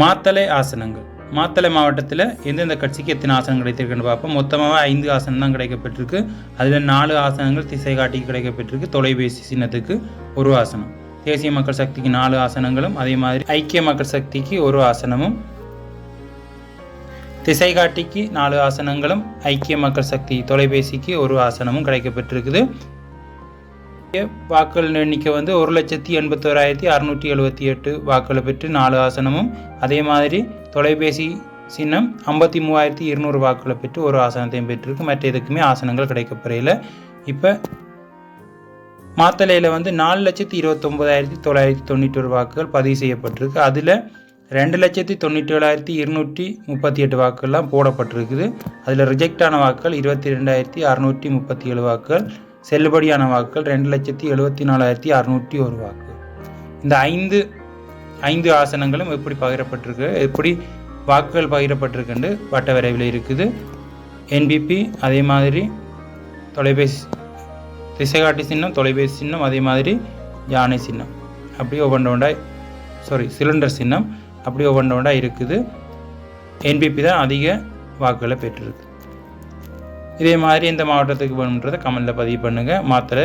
மாத்தலை ஆசனங்கள். மாத்தலை மாவட்டத்தில் எந்தெந்த கட்சிக்கு எத்தனை ஆசனம் கிடைத்திருக்குன்னு பார்ப்போம். மொத்தமாக ஐந்து ஆசனம் தான் கிடைக்கப்பட்டிருக்கு. அதில் நாலு ஆசனங்கள் திசை காட்டிக்கு கிடைக்கப்பட்டிருக்கு. தொலைபேசி சின்னத்துக்கு ஒரு ஆசனம். தேசிய மக்கள் சக்திக்கு நாலு ஆசனங்களும் அதே மாதிரி ஐக்கிய மக்கள் சக்திக்கு ஒரு ஆசனமும். திசை காட்டிக்கு நாலு ஆசனங்களும் ஐக்கிய மக்கள் சக்தி தொலைபேசிக்கு ஒரு ஆசனமும் கிடைக்கப்பட்டிருக்குது. வாக்குகள் எண்ணிக்கை வந்து ஒரு லட்சத்தி எண்பத்தோராயிரத்தி அறுநூற்றி எழுபத்தி எட்டு வாக்குகளை பெற்று நாலு ஆசனமும் அதே மாதிரி தொலைபேசி சின்னம் ஐம்பத்தி மூவாயிரத்தி இருநூறு வாக்குகளை பெற்று ஒரு ஆசனத்தையும் பெற்றிருக்கு. மற்ற எதுக்குமே ஆசனங்கள் கிடைக்கப்பெறையில் இப்போ மாத்தலையில் வந்து நாலு லட்சத்தி இருபத்தொம்போதாயிரத்தி தொள்ளாயிரத்தி தொண்ணூற்றி ஒரு வாக்குகள் பதிவு செய்யப்பட்டிருக்கு. அதில் ரெண்டு லட்சத்தி தொண்ணூற்றி ஏழாயிரத்தி இருநூற்றி முப்பத்தி எட்டு வாக்குகள்லாம் போடப்பட்டிருக்குது. அதில் ரிஜெக்டான வாக்குகள் இருபத்தி ரெண்டாயிரத்தி அறநூற்றி முப்பத்தி ஏழு வாக்குகள். செல்லுபடியான வாக்குகள் ரெண்டு லட்சத்தி எழுபத்தி நாலாயிரத்தி அறநூற்றி ஒரு வாக்கு. இந்த ஐந்து ஐந்து ஆசனங்களும் எப்படி பகிரப்பட்டிருக்கு எப்படி வாக்குகள் பகிரப்பட்டிருக்குன்னு வட்ட வரைவில் இருக்குது. என்பிபி அதே மாதிரி தொலைபேசி திசைகாட்டி சின்னம் தொலைபேசி சின்னம் அதே மாதிரி யானை சின்னம். அப்படி ஒவ்வொன்றோண்டா சாரி சிலிண்டர் சின்னம் அப்படி ஒவ்வொன்றோண்டா இருக்குது. என்பிபி தான் அதிக வாக்குகளை பெற்றிருக்கு. இதே மாதிரி இந்த மாவட்டத்துக்கு வேணுன்றதை கமெண்டில் பதிவு பண்ணுங்கள் மாத்திரை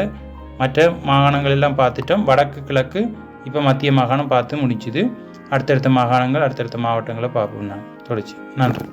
மற்ற மாகாணங்களெல்லாம் பார்த்துட்டோம். வடக்கு கிழக்கு இப்போ மத்திய மாகாணம் பார்த்து முடிச்சுது அடுத்தடுத்த மாகாணங்கள் அடுத்தடுத்த மாவட்டங்களை பார்ப்போம் நான் தொடர்ச்சி. நன்றி.